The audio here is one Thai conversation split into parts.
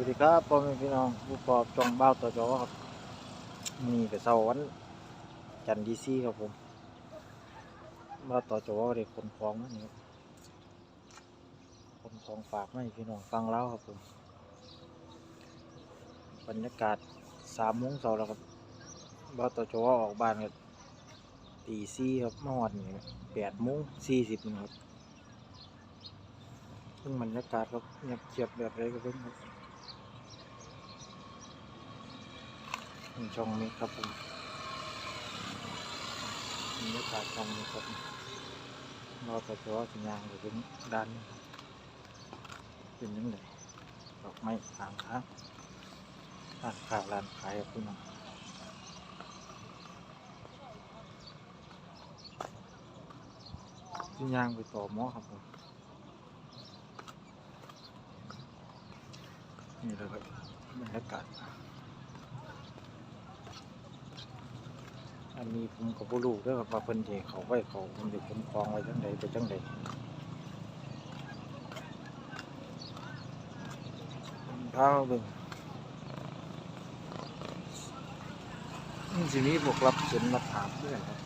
วัสดีครับพ่อแม่พี่น้องผู้ปอบจองเบ้าต่อจอครับนี่กับเสาวันจันดีซีครับผมเบ้าต่อจอเด็กคนคลองนะนี่คนคลองฝากไม่พี่น้องฟังเล่าครับผมบรรยากาศสามโมงเสาแล้วครับเบ้าต่อจอออกบ้านกันตีซีครับเมื่อวานนี้แปดโมงสี่สิบนะครับซึ่งบรรยากาศครับเงียบเจียบแบบไรก็เพิ่งครับ นี่ช่องนี้ครับผมบรรยากาศช่องนี้ครับเราแต่เฉพาะสัญญาณอยู่ตรงด้านนี้เป็นยังไงดอกไม้ทางค้างร้านค้าร้านขายครับพี่น้องสัญญาณไปต่อหม้อครับผมนี่แหละครับบรรยากาศ อันนี้ผมกับผู้ลูกด้วกับว่าเพิ่นเทเขาไว้เขาเพิ่นเด็กผมคลองไว้จังใดไปจังใดพามาเบิ่งนี่สิมีพวกรับเส้นรับถามด้วยครับ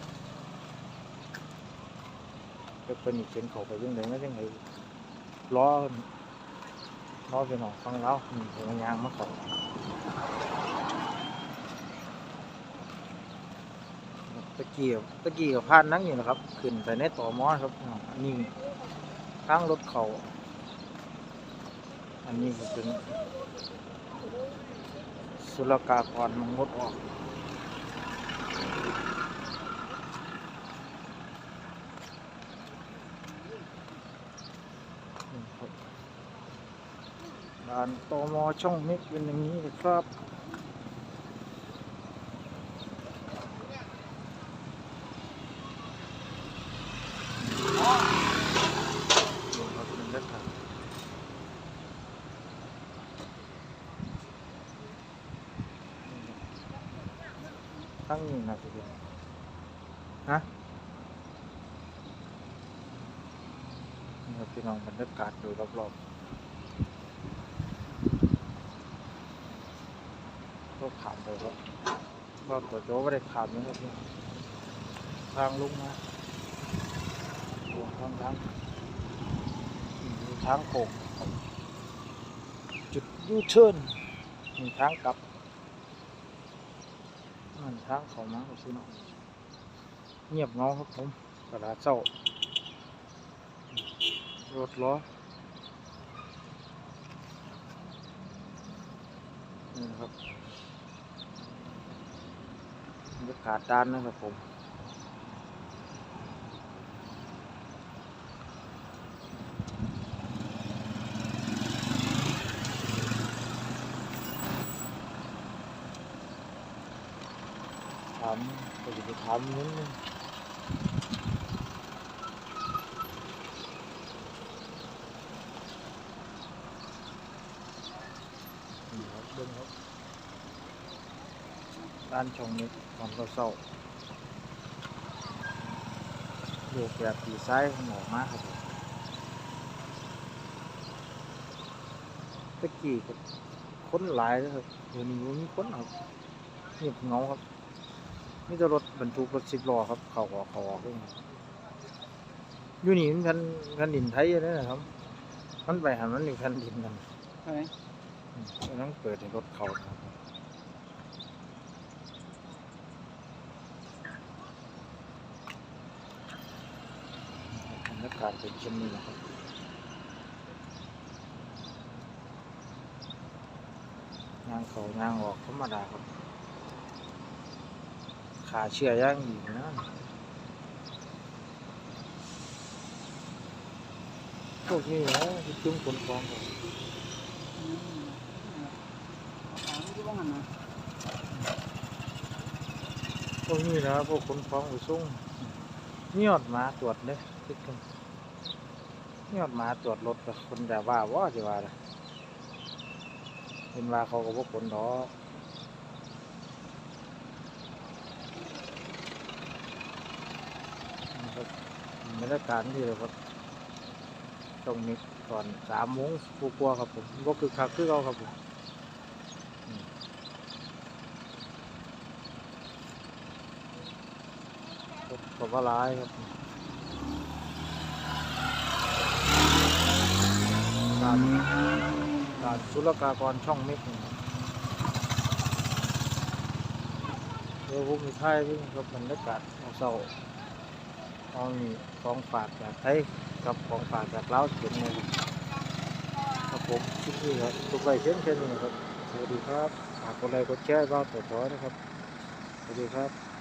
ก็เป็นอีกเส้นเขาไปจังใดไม่จังใดล้อล้อไปหนองฟังแล้วนี่ผมยางมาเขา ตะกี้กับตะกี้กับพานนั่งอยู่นะครับ ขึ้นไปในต่อมอครับอันนี้ข้างรถเขาอันนี้ก็เป็นสุลกากรมันงดออกนี่ครับด่านตมช่องมิกเป็นอย่างนี้นะครับ นี่ครับบรรยากาศ ทั้งหนี้นะสิพี่ฮะนี่ครับพี่น้องบรรยากาศดูรอบๆก็ขามไปครับก็ตัวโจ้ไม่ได้ขามนะครับพี่ทางลุงมารวมทั้งทั้งมีทางโค้งจุดยูเทิร์นมีทางกลับ มันทางเขามาครับพี่น้องเงียบเงาครับผมตลาดเจ้ารถล้อนี่นะครับบรรยากาศด้านนะครับผม ถามก็จะไปถามนิดนึงนี่ครับเบิ้งครับด้านช่องนี้ตอนเราเศร้าโยกแบบตีซ้ายหนอกมากครับตะกี้ก็ค้นหลายเลยครับเดี๋ยวนี้มีค้นครับเงียบเงาครับ นี่จะรถบรรทุกรถสิบล้อครับ เขาออกเขาออกด้วยอยู่นี่มันคันคันดินไทยเลยนะครับ มันไปหันมันอยู่คันดินนั่นใช่ไหมอืมอันนั้นเปิดให้รถเขาครับบรรยากาศเป็นเช่นนี้นะครับงานเขางานออกธรรมดาครับ ขาเชื่อย่างดีนะพวกนี้นะที่จุ่มคนฟองครับอืมถามที่ว่างันนะพวกนี้นะพวกคนฟองอุซุ่งนี่ยอดหมาตรวจเลยคิดกันนี่ยอดหมาตรวจรถกับคนแต่ว่าว่าจะว่าเลยเป็นว่าเขาก็พวกคนดอก ครับบรรยากาศที่เลยครับตรงนี้ตอนสามโมงกูกลัวครับผมก็คือคักคือเราครับผมผมว่าร้ายครับการการสุลกากรช่องเม็กเดี๋ยวผมมีท้ายวิ่ครับบรรยากาศเศร้า เอานี่ของฝากจากไทยกับของฝากจากลาวเขียนเลยครับผมคลิปนี้ครับทุกใบเช่นเช่นนี้ครับ สวัสดีครับฝากกดไลค์กดแชร์บ้างต่อๆนะครับ สวัสดีครับ